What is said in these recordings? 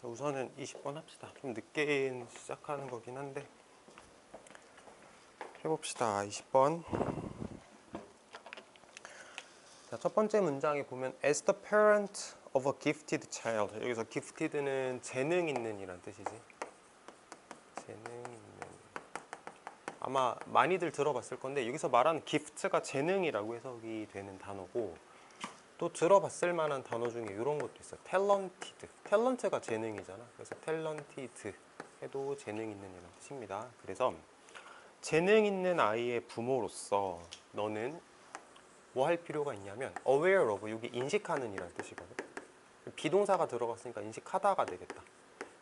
자, 우선은 20번 합시다. 좀 늦게 시작하는 거긴 한데 해봅시다. 20번. 자, 첫 번째 문장에 보면 as the parent of a gifted child 여기서 gifted는 재능 있는 이란 뜻이지. 재능 있는. 아마 많이들 들어봤을 건데 여기서 말하는 gift가 재능이라고 해석이 되는 단어고 또 들어봤을 만한 단어 중에 이런 것도 있어. talented. 탤런트가 재능이잖아. 그래서 talented 해도 재능 있는 이란 뜻입니다. 그래서 재능 있는 아이의 부모로서 너는 뭐 할 필요가 있냐면 aware of 여기 인식하는 이란 뜻이거든. 비동사가 들어갔으니까 인식하다가 되겠다.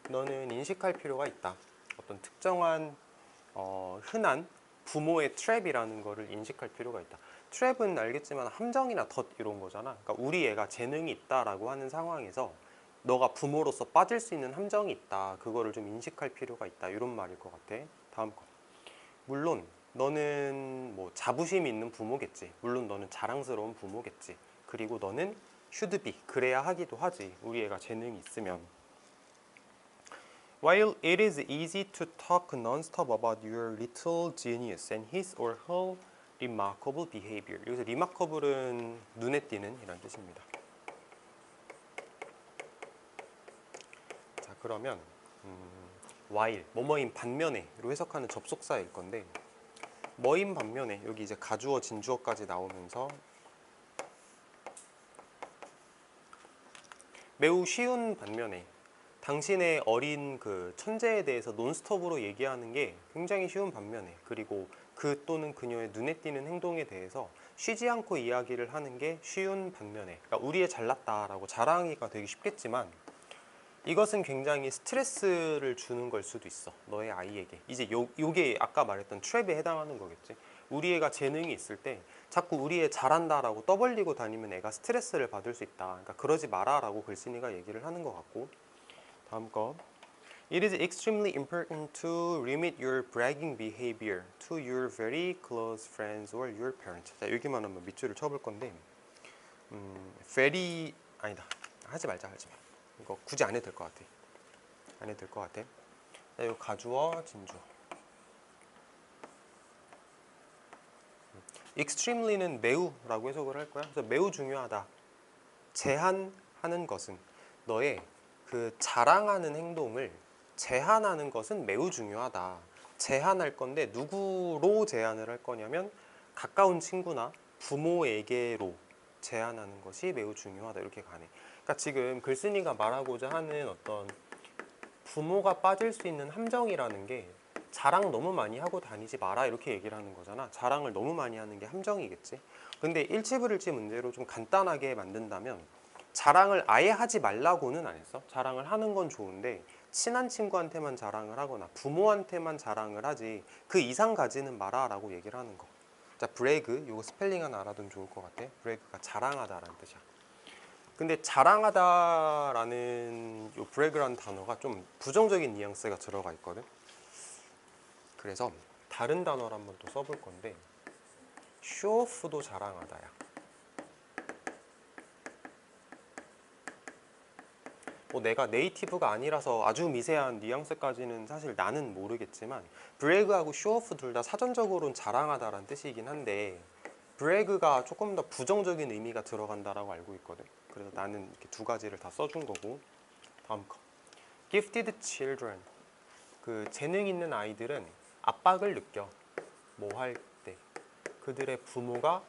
너는 인식할 필요가 있다. 어떤 특정한 어, 흔한 부모의 트랩이라는 거를 인식할 필요가 있다. 트랩은 알겠지만 함정이나 덫 이런 거잖아. 그러니까 우리 애가 재능이 있다라고 하는 상황에서 너가 부모로서 빠질 수 있는 함정이 있다. 그거를 좀 인식할 필요가 있다. 이런 말일 것 같아. 다음 거. 물론 너는 뭐 자부심이 있는 부모겠지. 물론 너는 자랑스러운 부모겠지. 그리고 너는 be 그래야 하기도 하지. 우리 애가 재능이 있으면. While it is easy to talk non-stop about your little genius and his or her remarkable behavior. 여기서 remarkable은 눈에 띄는 이란 뜻입니다. 자 그러면 음, while 뭐뭐인 반면에로 해석하는 접속사일 건데 뭐인 반면에 여기 이제 가주어 진주어까지 나오면서 매우 쉬운 반면에 당신의 어린 그 천재에 대해서 논스톱으로 얘기하는 게 굉장히 쉬운 반면에 그리고 그 또는 그녀의 눈에 띄는 행동에 대해서 쉬지 않고 이야기를 하는 게 쉬운 반면에 그러니까 우리의 잘났다라고 자랑이가 되기 쉽겠지만 이것은 굉장히 스트레스를 주는 걸 수도 있어 너의 아이에게. 이제 요, 요게 아까 말했던 트랩에 해당하는 거겠지. 우리 애가 재능이 있을 때 자꾸 우리 애 잘한다라고 떠벌리고 다니면 애가 스트레스를 받을 수 있다. 그러니까 그러지 마라 라고 글쓴이가 얘기를 하는 것 같고 다음 거 It is extremely important to limit your bragging behavior to your very close friends or your parents. 자 여기만 한번 밑줄을 쳐볼 건데, 음, very 아니다 하지 말자 하지 마. 이거 굳이 안 해도 될 것 같아. 안 해도 될 것 같아. 자, 이거 가주어 진주어. 음, extremely는 매우라고 해석을 할 거야. 그래서 매우 중요하다. 제한하는 것은 너의 그 자랑하는 행동을 제한하는 것은 매우 중요하다. 제한할 건데 누구로 제한을 할 거냐면 가까운 친구나 부모에게로 제한하는 것이 매우 중요하다. 이렇게 가네. 그러니까 지금 글쓴이가 말하고자 하는 어떤 부모가 빠질 수 있는 함정이라는 게 자랑 너무 많이 하고 다니지 마라 이렇게 얘기를 하는 거잖아. 자랑을 너무 많이 하는 게 함정이겠지. 근데 일치불일치 문제로 좀 간단하게 만든다면 자랑을 아예 하지 말라고는 안 했어. 자랑을 하는 건 좋은데 친한 친구한테만 자랑을 하거나 부모한테만 자랑을 하지 그 이상 가지는 마라라고 얘기를 하는 거. 자, 브레이그 이거 스펠링 하나 알아두면 좋을 것 같아. 브레이그가 자랑하다라는 뜻이야. 근데 자랑하다라는 요 브레이그라는 단어가 좀 부정적인 뉘앙스가 들어가 있거든. 그래서 다른 단어를 한번 또 써볼 건데 쇼오프도 자랑하다야. 뭐 내가 네이티브가 아니라서 아주 미세한 뉘앙스까지는 사실 나는 모르겠지만 브레그하고 쇼오프 둘 다 사전적으로는 자랑하다라는 뜻이긴 한데 브레그가 조금 더 부정적인 의미가 들어간다라고 알고 있거든. 그래서 나는 이렇게 두 가지를 다 써준 거고. 다음 거. Gifted children. 그 재능 있는 아이들은 압박을 느껴. 뭐 할 때. 그들의 부모가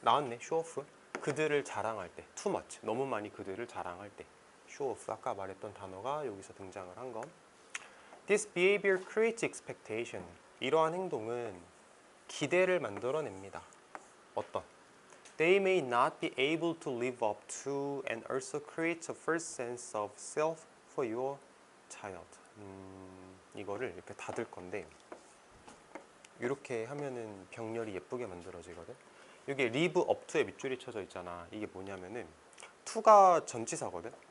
나왔네 쇼오프. 그들을 자랑할 때. Too much. 너무 많이 그들을 자랑할 때 쇼오프 아까 말했던 단어가 여기서 등장을 한 거. This behavior creates expectation. 이러한 행동은 기대를 만들어냅니다. 어떤? They may not be able to live up to and also creates a first sense of self for your child. 음, 이거를 이렇게 닫을 건데 이렇게 하면은 병렬이 예쁘게 만들어지거든. 여기 live up to에 밑줄이 쳐져 있잖아. 이게 뭐냐면은 to가 전치사거든.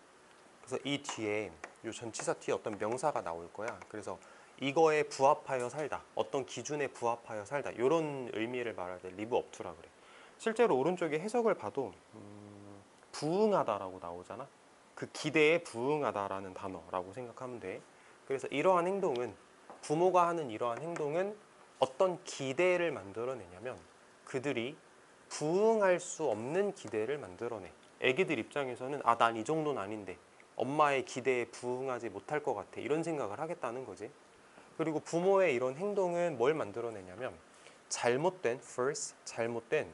그래서 이 뒤에 이 전치사 뒤에 어떤 명사가 나올 거야. 그래서 이거에 부합하여 살다, 어떤 기준에 부합하여 살다 이런 의미를 말할 때 up to라 그래. 실제로 오른쪽에 해석을 봐도 음, 부응하다라고 나오잖아. 그 기대에 부응하다라는 단어라고 생각하면 돼. 그래서 이러한 행동은 부모가 하는 이러한 행동은 어떤 기대를 만들어내냐면 그들이 부응할 수 없는 기대를 만들어내. 애기들 입장에서는 아 난 이 정도는 아닌데 엄마의 기대에 부응하지 못할 것 같아 이런 생각을 하겠다는 거지. 그리고 부모의 이런 행동은 뭘 만들어내냐면 잘못된 first 잘못된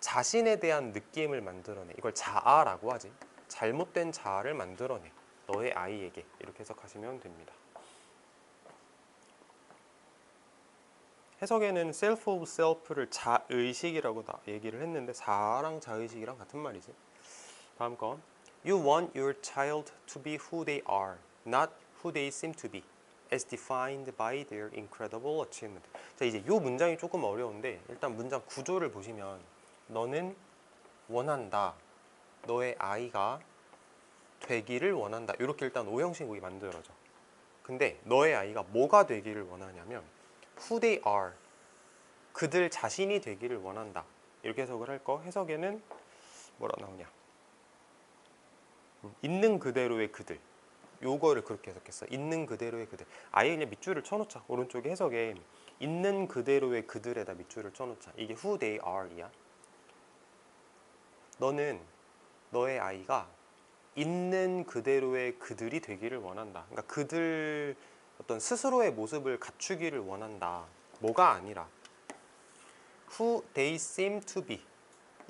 자신에 대한 느낌을 만들어내. 이걸 자아라고 하지. 잘못된 자아를 만들어내. 너의 아이에게 이렇게 해석하시면 됩니다. 해석에는 self of self를 자의식이라고 나 얘기를 했는데 자랑 자의식이랑 같은 말이지. 다음 건 You want your child to be who they are, not who they seem to be, as defined by their incredible achievement. 자 이제 이 문장이 조금 어려운데 일단 문장 구조를 보시면 너는 원한다. 너의 아이가 되기를 원한다. 이렇게 일단 오형식이 만들어져. 근데 너의 아이가 뭐가 되기를 원하냐면 who they are 그들 자신이 되기를 원한다. 이렇게 해석을 할 거. 해석에는 뭐라 나오냐? 음, 있는 그대로의 그들. 요거를 그렇게 해석했어. 있는 그대로의 그들. 아예 그냥 밑줄을 쳐놓자. 오른쪽에 해석에 있는 그대로의 그들에다 밑줄을 쳐놓자. 이게 who they are이야. 너는 너의 아이가 있는 그대로의 그들이 되기를 원한다. 그러니까 그들 어떤 스스로의 모습을 갖추기를 원한다. 뭐가 아니라 who they seem to be.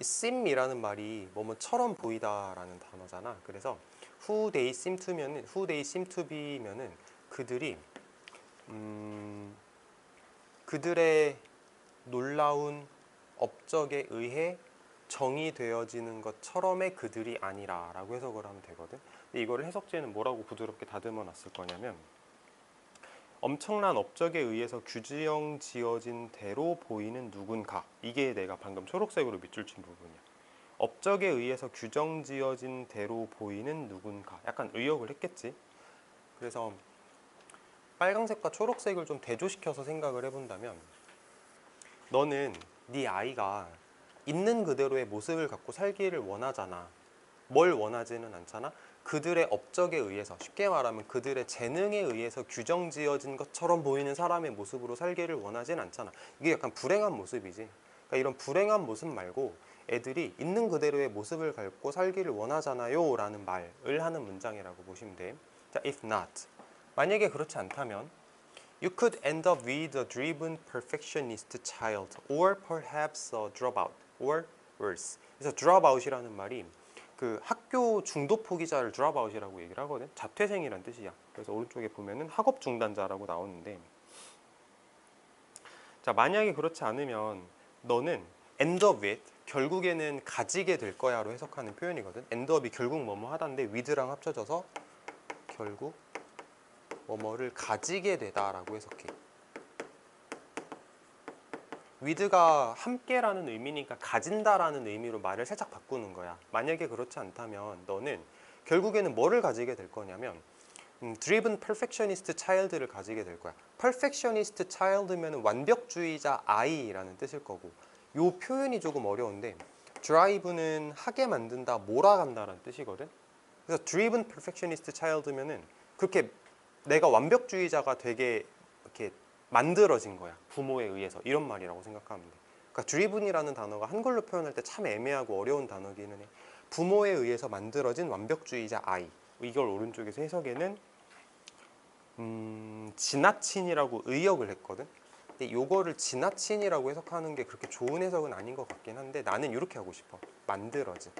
이 seem이라는 말이 뭐뭐처럼 보이다라는 단어잖아. 그래서 who they seem to면은 who they seem to be면은 그들이 음, 그들의 놀라운 업적에 의해 정의되어지는 것처럼의 그들이 아니라라고 해석을 하면 되거든. 근데 이거를 해석지에는 뭐라고 부드럽게 다듬어 놨을 거냐면 엄청난 업적에 의해서 규정 지어진 대로 보이는 누군가 이게 내가 방금 초록색으로 밑줄 친 부분이야. 업적에 의해서 규정 지어진 대로 보이는 누군가 약간 의역을 했겠지. 그래서 빨강색과 초록색을 좀 대조시켜서 생각을 해본다면 너는 네 아이가 있는 그대로의 모습을 갖고 살기를 원하잖아. 뭘 원하지는 않잖아. 그들의 업적에 의해서 쉽게 말하면 그들의 재능에 의해서 규정 지어진 것처럼 보이는 사람의 모습으로 살기를 원하진 않잖아. 이게 약간 불행한 모습이지. 그러니까 이런 불행한 모습 말고 애들이 있는 그대로의 모습을 갖고 살기를 원하잖아요 라는 말을 하는 문장이라고 보시면 돼. 자, if not. 만약에 그렇지 않다면 You could end up with a driven perfectionist child or perhaps a dropout or worse. 그래서 dropout이라는 말이 그 학교 중도 포기자를 dropout이라고 얘기를 하거든. 자퇴생이란 뜻이야. 그래서 오른쪽에 보면은 학업 중단자라고 나오는데 자, 만약에 그렇지 않으면 너는 end up with 결국에는 가지게 될 거야로 해석하는 표현이거든. end up이 결국 뭐뭐 하다인데 with랑 합쳐져서 결국 뭐뭐를 가지게 되다라고 해석해. With가 함께라는 의미니까 가진다라는 의미로 말을 살짝 바꾸는 거야. 만약에 그렇지 않다면 너는 결국에는 뭐를 가지게 될 거냐면 음, driven perfectionist child를 가지게 될 거야. perfectionist child면 완벽주의자 아이라는 뜻일 거고 요 표현이 조금 어려운데 drive는 하게 만든다, 몰아간다라는 뜻이거든. 그래서 driven perfectionist child면은 그렇게 내가 완벽주의자가 되게 이렇게 만들어진 거야 부모에 의해서 이런 말이라고 생각하면 돼. 그러니까 driven이라는 단어가 한글로 표현할 때 참 애매하고 어려운 단어기는 해. 부모에 의해서 만들어진 완벽주의자 아이. 이걸 오른쪽에서 해석에는 음, 지나친이라고 의역을 했거든. 근데 요거를 지나친이라고 해석하는 게 그렇게 좋은 해석은 아닌 것 같긴 한데 나는 이렇게 하고 싶어. 만들어진.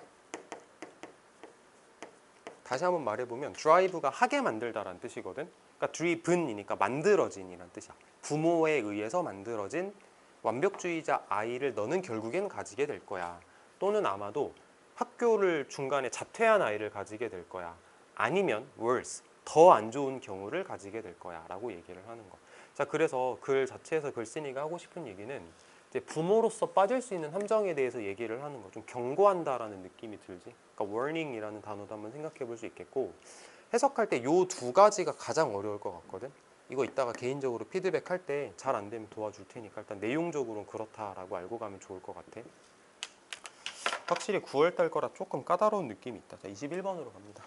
다시 한번 말해보면 drive가 하게 만들다라는 뜻이거든. 그러니까 driven이니까 만들어진이란 뜻이야. 부모에 의해서 만들어진 완벽주의자 아이를 너는 결국엔 가지게 될 거야. 또는 아마도 학교를 중간에 자퇴한 아이를 가지게 될 거야. 아니면 worse, 더 안 좋은 경우를 가지게 될 거야. 라고 얘기를 하는 거. 자, 그래서 글 자체에서 글쓴이가 하고 싶은 얘기는 이제 부모로서 빠질 수 있는 함정에 대해서 얘기를 하는 거. 좀 경고한다라는 느낌이 들지. 그러니까 warning이라는 단어도 한번 생각해 볼 수 있겠고 해석할 때 요 두 가지가 가장 어려울 것 같거든. 이거 이따가 개인적으로 피드백 할 때 잘 안 되면 도와줄 테니까 일단 내용적으로는 그렇다라고 알고 가면 좋을 것 같아. 확실히 9월 달 거라 조금 까다로운 느낌이 있다. 자, 21번으로 갑니다.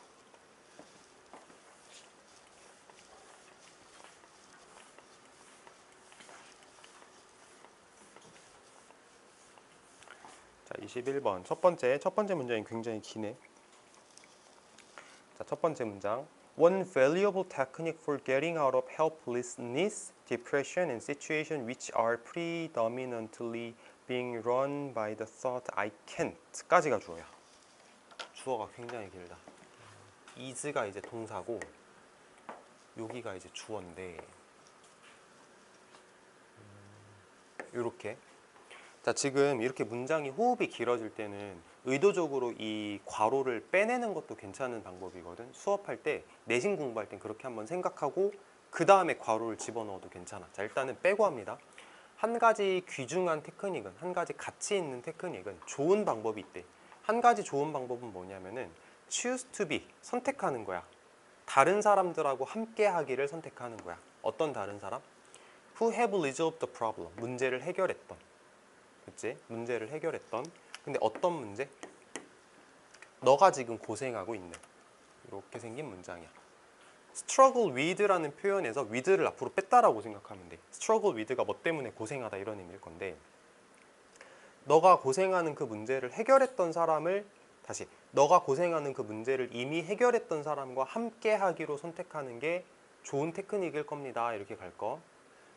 자, 21번. 첫 번째, 첫 번째 문제는 굉장히 기네. 자, 첫 번째 문장. One valuable technique for getting out of helplessness, depression, and situations which are predominantly being run by the thought I can't까지가 주어야. 주어가 굉장히 길다. is가 이제 동사고 여기가 이제 주어인데 이렇게 자 지금 이렇게 문장이 호흡이 길어질 때는 의도적으로 이 괄호를 빼내는 것도 괜찮은 방법이거든. 수업할 때 내신 공부할 땐 그렇게 한번 생각하고 그 다음에 괄호를 집어넣어도 괜찮아. 자 일단은 빼고 합니다. 한 가지 귀중한 테크닉은 한 가지 가치 있는 테크닉은 좋은 방법이 있대. 한 가지 좋은 방법은 뭐냐면은 choose to be 선택하는 거야. 다른 사람들하고 함께 하기를 선택하는 거야. 어떤 다른 사람? who have resolved the problem? 문제를 해결했던 그치? 문제를 해결했던. 근데 어떤 문제? 너가 지금 고생하고 있는. 이렇게 생긴 문장이야. struggle with라는 표현에서 with를 앞으로 뺐다라고 생각하면 돼. struggle with가 뭐 때문에 고생하다 이런 의미일 건데 너가 고생하는 그 문제를 해결했던 사람을 다시 너가 고생하는 그 문제를 이미 해결했던 사람과 함께 하기로 선택하는 게 좋은 테크닉일 겁니다. 이렇게 갈거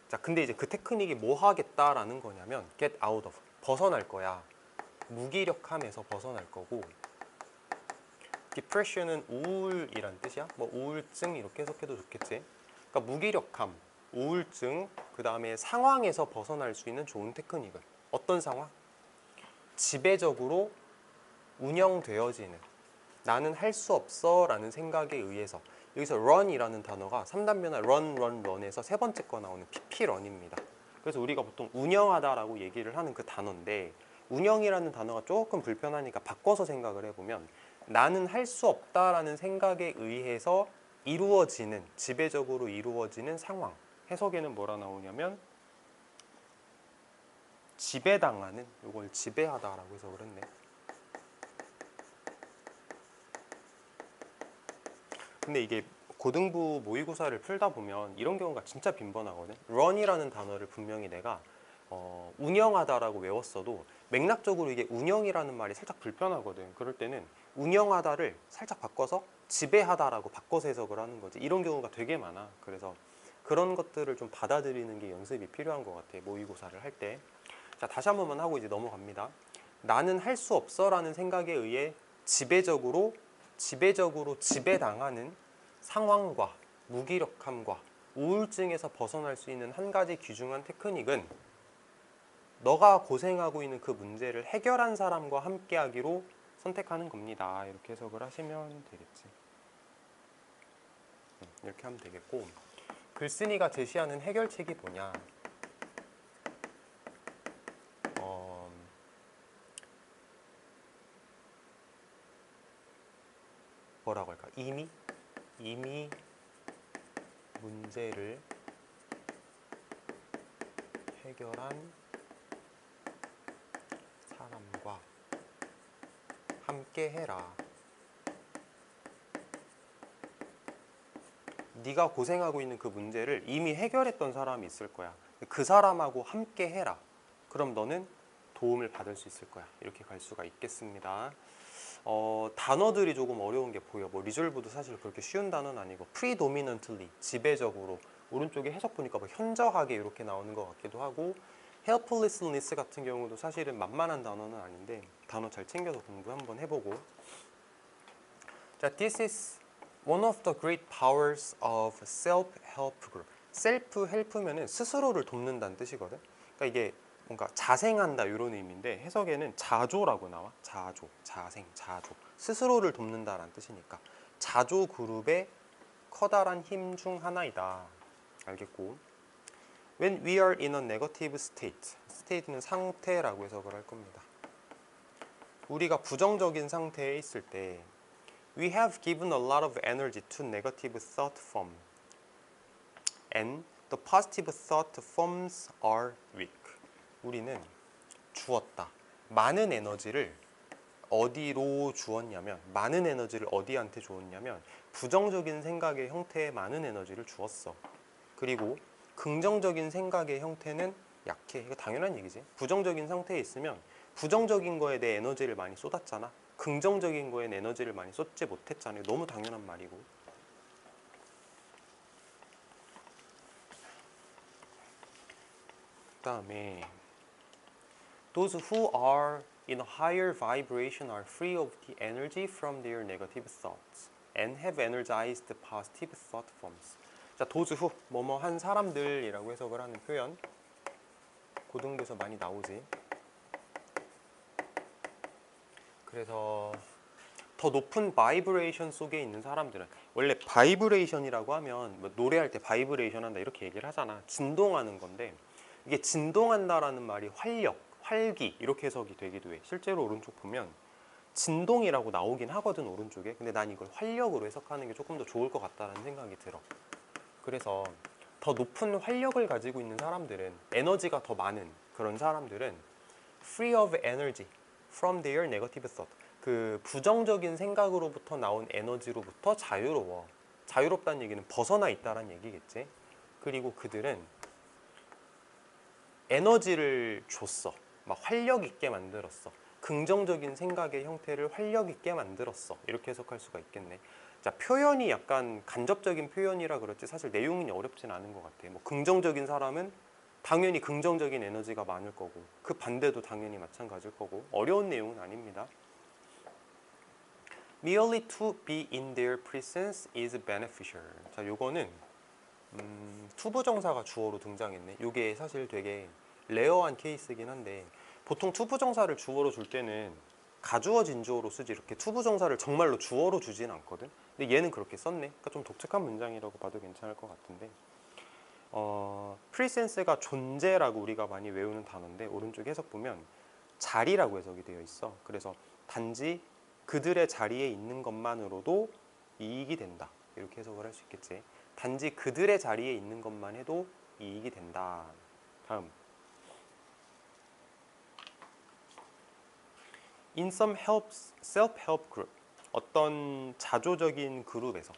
자, 근데 이제 그 테크닉이 뭐 하겠다라는 거냐면 get out of 벗어날 거야. 무기력함에서 벗어날 거고 depression은 우울이란 뜻이야. 뭐 우울증 이렇게 해석해도 좋겠지. 그러니까 무기력함, 우울증, 그 다음에 상황에서 벗어날 수 있는 좋은 테크닉은 어떤 상황? 지배적으로 운영되어지는 나는 할 수 없어 라는 생각에 의해서 여기서 run이라는 단어가 3단변화 run, run, run에서 세 번째 거 나오는 pp run입니다. 그래서 우리가 보통 운영하다라고 얘기를 하는 그 단어인데 운영이라는 단어가 조금 불편하니까 바꿔서 생각을 해보면 나는 할 수 없다라는 생각에 의해서 이루어지는 지배적으로 이루어지는 상황 해석에는 뭐라 나오냐면 지배당하는 이걸 지배하다라고 해석을 했네. 근데 이게 고등부 모의고사를 풀다 보면 이런 경우가 진짜 빈번하거든. run이라는 단어를 분명히 내가 어, 운영하다라고 외웠어도 맥락적으로 이게 운영이라는 말이 살짝 불편하거든. 그럴 때는 운영하다를 살짝 바꿔서 지배하다라고 바꿔서 해석을 하는 거지. 이런 경우가 되게 많아. 그래서 그런 것들을 좀 받아들이는 게 연습이 필요한 것 같아. 모의고사를 할 때. 자, 다시 한 번만 하고 이제 넘어갑니다. 나는 할 수 없어 라는 생각에 의해 지배적으로 지배적으로 지배당하는 상황과 무기력함과 우울증에서 벗어날 수 있는 한 가지 귀중한 테크닉은 너가 고생하고 있는 그 문제를 해결한 사람과 함께 하기로 선택하는 겁니다. 이렇게 해석을 하시면 되겠지. 음, 이렇게 하면 되겠고 글쓴이가 제시하는 해결책이 뭐냐? 어, 뭐라고 할까? 이미 이미 문제를 해결한 사람과 함께 해라. 네가 고생하고 있는 그 문제를 이미 해결했던 사람이 있을 거야. 그 사람하고 함께 해라. 그럼 너는 도움을 받을 수 있을 거야. 이렇게 갈 수가 있겠습니다. 어, 단어들이 조금 어려운 게 보여. 뭐 리졸브도 사실 그렇게 쉬운 단어는 아니고 predominantly 지배적으로 오른쪽에 해석 보니까 뭐 현저하게 이렇게 나오는 것 같기도 하고 helplessness 같은 경우도 사실은 만만한 단어는 아닌데 단어 잘 챙겨서 공부 한번 해보고 자, this is one of the great powers of self-help group. self-help면은 스스로를 돕는다는 뜻이거든. 그러니까 이게 뭔가 자생한다 이런 의미인데 해석에는 자조라고 나와. 자조, 자생, 자조. 스스로를 돕는다라는 뜻이니까 자조 그룹의 커다란 힘 중 하나이다. 알겠고. When we are in a negative state. state는 상태라고 해석을 할 겁니다. 우리가 부정적인 상태에 있을 때 We have given a lot of energy to negative thought form. And the positive thought forms are weak. 우리는 주었다. 많은 에너지를 어디로 주었냐면 많은 에너지를 어디한테 주었냐면 부정적인 생각의 형태에 많은 에너지를 주었어. 그리고 긍정적인 생각의 형태는 약해. 이거 당연한 얘기지. 부정적인 상태에 있으면 부정적인 거에 내 에너지를 많이 쏟았잖아. 긍정적인 거에 내 에너지를 많이 쏟지 못했잖아 요. 너무 당연한 말이고. 그다음에 those who are in a higher vibration are free of the energy from their negative thoughts and have energized positive thought forms. 자, those who 뭐뭐 한 사람들이라고 해석을 하는 표현 고등교에서 많이 나오지. 그래서 더 높은 바이브레이션 속에 있는 사람들은 원래 바이브레이션이라고 하면 뭐 노래할 때 바이브레이션 한다 이렇게 얘기를 하잖아. 진동하는 건데 이게 진동한다라는 말이 활력, 활기 이렇게 해석이 되기도 해. 실제로 오른쪽 보면 진동이라고 나오긴 하거든 오른쪽에. 근데 난 이걸 활력으로 해석하는 게 조금 더 좋을 것 같다라는 생각이 들어. 그래서 더 높은 활력을 가지고 있는 사람들은 에너지가 더 많은 그런 사람들은 free of energy from their negative thought. 그 부정적인 생각으로부터 나온 에너지로부터 자유로워. 자유롭다는 얘기는 벗어나 있다라는 얘기겠지. 그리고 그들은 에너지를 줬어. 막 활력 있게 만들었어. 긍정적인 생각의 형태를 활력 있게 만들었어. 이렇게 해석할 수가 있겠네. 자, 표현이 약간 간접적인 표현이라 그렇지 사실 내용이 어렵진 않은 것 같아. 뭐 긍정적인 사람은 당연히 긍정적인 에너지가 많을 거고 그 반대도 당연히 마찬가지일 거고 어려운 내용은 아닙니다. Merely to be in their presence is beneficial. 자, 요거는 음, 투부정사가 주어로 등장했네. 요게 사실 되게 레어한 케이스긴 한데 보통 투부정사를 주어로 줄 때는 가주어 진주어로 쓰지 이렇게 투부정사를 정말로 주어로 주진 않거든. 근데 얘는 그렇게 썼네. 그러니까 좀 독특한 문장이라고 봐도 괜찮을 것 같은데. 어, 프리센스가 존재라고 우리가 많이 외우는 단어인데 오른쪽 해석 보면 자리라고 해석이 되어 있어. 그래서 단지 그들의 자리에 있는 것만으로도 이익이 된다. 이렇게 해석을 할 수 있겠지. 단지 그들의 자리에 있는 것만 해도 이익이 된다. 다음. In some help, self-help group. 어떤 자조적인 그룹에서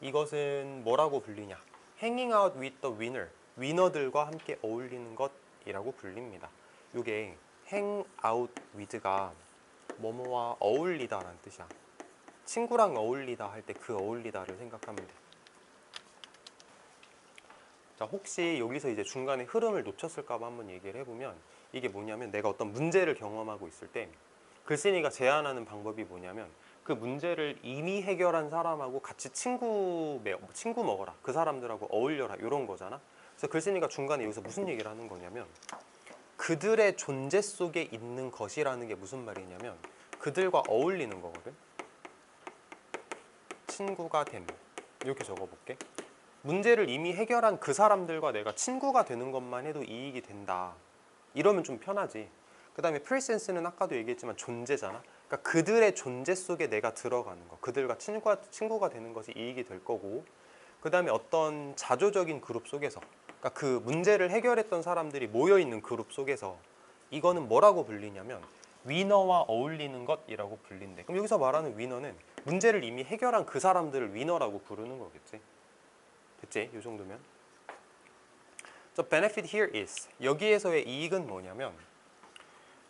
이것은 뭐라고 불리냐? Hanging out with the winner. 위너들과 함께 어울리는 것이라고 불립니다. 이게 hang out with가 뭐뭐와 어울리다 라는 뜻이야. 친구랑 어울리다 할 때 그 어울리다를 생각하면 돼. 자, 혹시 여기서 이제 중간에 흐름을 놓쳤을까봐 한번 얘기를 해보면 이게 뭐냐면 내가 어떤 문제를 경험하고 있을 때 글쓴이가 제안하는 방법이 뭐냐면 그 문제를 이미 해결한 사람하고 같이 친구 매- 친구 먹어라 그 사람들하고 어울려라 이런 거잖아. 그래서 글쓴이가 중간에 여기서 무슨 얘기를 하는 거냐면 그들의 존재 속에 있는 것이라는 게 무슨 말이냐면 그들과 어울리는 거거든. 친구가 됨 이렇게 적어볼게. 문제를 이미 해결한 그 사람들과 내가 친구가 되는 것만 해도 이익이 된다. 이러면 좀 편하지. 그 다음에 프리센스는 아까도 얘기했지만 존재잖아. 그러니까 그들의 존재 속에 내가 들어가는 거. 그들과 친구가, 친구가 되는 것이 이익이 될 거고. 그 다음에 어떤 자조적인 그룹 속에서. 그러니까 그 문제를 해결했던 사람들이 모여있는 그룹 속에서 이거는 뭐라고 불리냐면 위너와 어울리는 것이라고 불린대. 그럼 여기서 말하는 위너는 문제를 이미 해결한 그 사람들을 위너라고 부르는 거겠지. 됐지? 이 정도면. The benefit here is 여기에서의 이익은 뭐냐면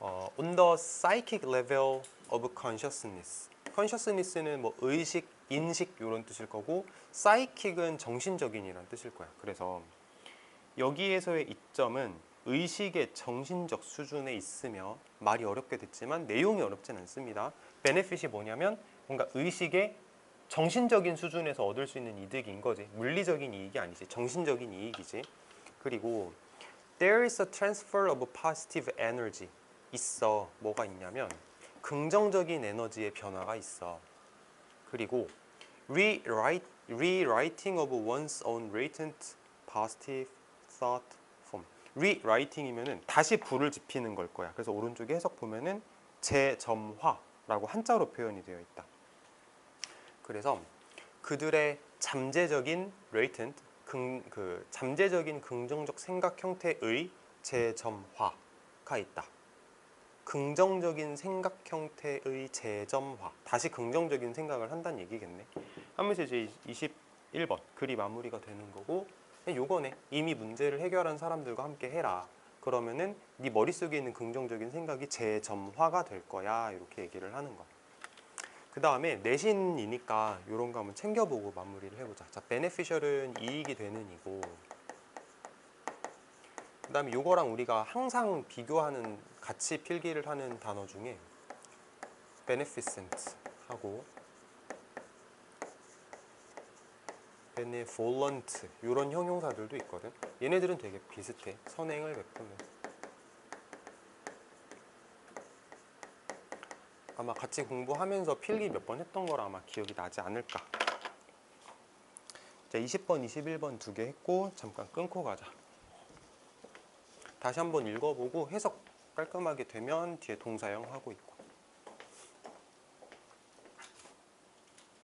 어, on the psychic level of consciousness. consciousness는 뭐 의식, 인식 이런 뜻일 거고 psychic은 정신적인이란 뜻일 거야. 그래서 여기에서의 이점은 의식의 정신적 수준에 있으며 말이 어렵게 됐지만 내용이 어렵진 않습니다. benefit이 뭐냐면 뭔가 의식의 정신적인 수준에서 얻을 수 있는 이득인 거지. 물리적인 이익이 아니지. 정신적인 이익이지. 그리고 there is a transfer of positive energy. 있어. 뭐가 있냐면 긍정적인 에너지의 변화가 있어. 그리고 rewrite, rewriting of one's own latent positive thought form. rewriting이면은 다시 불을 지피는 걸 거야. 그래서 오른쪽에 해석 보면 은 재점화라고 한자로 표현이 되어 있다. 그래서 그들의 잠재적인 latent 긍, 그 잠재적인 긍정적 생각 형태의 재점화가 있다. 긍정적인 생각 형태의 재점화. 다시 긍정적인 생각을 한다는 얘기겠네. 하면서 이제 21번 글이 마무리가 되는 거고 요거네. 이미 문제를 해결한 사람들과 함께 해라. 그러면은 네 머릿속에 있는 긍정적인 생각이 재점화가 될 거야. 이렇게 얘기를 하는 거야. 그 다음에 내신이니까 이런 거 한번 챙겨보고 마무리를 해보자. 자, beneficial은 이익이 되는 이고 그 다음에 이거랑 우리가 항상 비교하는 같이 필기를 하는 단어 중에 beneficent 하고 benevolent 이런 형용사들도 있거든. 얘네들은 되게 비슷해. 선행을 베푸는. 아마 같이 공부하면서 필기 몇 번 했던 거라 아마 기억이 나지 않을까. 자, 20번, 21번 두 개 했고 잠깐 끊고 가자. 다시 한번 읽어보고 해석 깔끔하게 되면 뒤에 동사형 하고 있고.